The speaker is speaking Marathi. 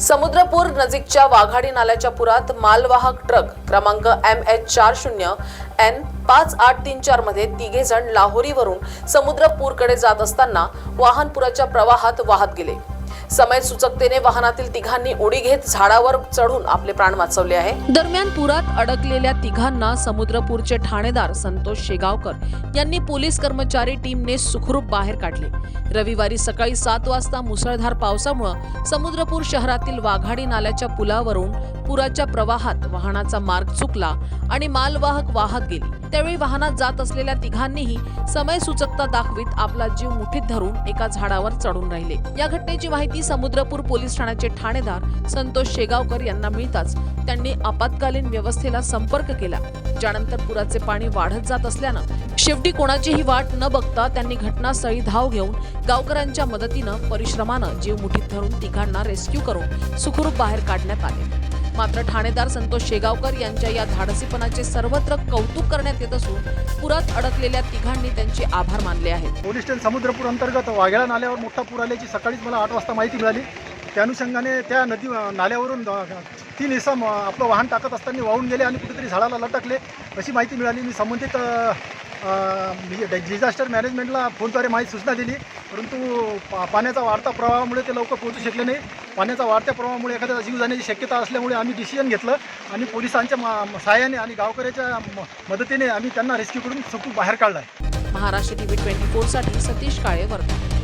समुद्रपूर नजीकच्या वाघाडी नाल्याच्या पुरात मालवाहक ट्रक क्रमांक एम एच चार शून्य एन पाच आठ तीन चारमध्ये तिघे जण लाहोरीवरून समुद्रपूरकडे जात असताना वाहनपुराच्या प्रवाहात वाहत गेले. समय सुचकतेने वाहनातील तिघांनी उडी घेत झाडावर चढून आपले प्राण वाचवले आहे. दरम्यान पुरात अडकलेल्या तिघांना समुद्रपूरचे ठाणेदार संतोष शेगावकर यांनी पोलीस कर्मचारी टीमने सुखरूप बाहेर काढले. रविवारी सकाळी सात वाजता मुसळधार पावसामुळे समुद्रपूर शहरातील वाघाडी नाल्याच्या पुलावरून पुराच्या प्रवाहात वाहनाचा मार्ग चुकला आणि मालवाहक वाहत गेली. त्यावेळी वाहनात जात असलेल्या तिघांनीही समय सुचकता दाखवीत आपला जीव मुठीत धरून एका झाडावर चढून राहिले. या घटनेची माहिती समुद्रपूर पोलीस ठाण्याचे ठाणेदार संतोष शेगावकर यांना मिळताच त्यांनी आपत्कालीन व्यवस्थेला संपर्क केला. ज्यानंतर पुराचे पाणी वाढत जात असल्यानं शेवटी कोणाचीही वाट न बघता त्यांनी घटनास्थळी धाव घेऊन गावकऱ्यांच्या मदतीनं परिश्रमानं जीव मुठीत धरून तिघांना रेस्क्यू करून सुखरूप बाहेर काढण्यात आले. मात्र ठाणेदार संतोष शेगावकर यांच्या या धाडसीपणाचे सर्वत्र कौतुक करण्यात येत असून पुरात अडकलेल्या तिघांनी त्यांचे आभार मानले आहेत. पोलीस स्टेशन समुद्रपूर अंतर्गत वाघेळा नाल्यावर मोठा पूर आल्याची सकाळीच मला आठ वाजता माहिती मिळाली. त्या अनुषंगाने त्या नदी नाल्यावरून तीन इसम आपलं वाहन टाकत असताना वाहून गेले आणि कुठेतरी झाडाला लटकले अशी माहिती मिळाली. मी संबंधित म्हणजे डिझास्टर मॅनेजमेंटला फोनद्वारे माहिती सूचना दिली परंतु पा पाण्याचा वाढता प्रवाहामुळे ते लवकर पोहोचू शकले नाही. पाण्याचा वाढत्या प्रवाहामुळे एखाद्या जीव जाण्याची शक्यता असल्यामुळे आम्ही डिसिजन घेतलं आणि पोलिसांच्या मा- सहाय्याने आणि गावकऱ्याच्या म- मदतीने आम्ही त्यांना रेस्क्यू करून चुकून बाहेर काढला आहे. महाराष्ट्र टीव्ही ट्वेंटी फोरसाठी सतीश काळे वर्धा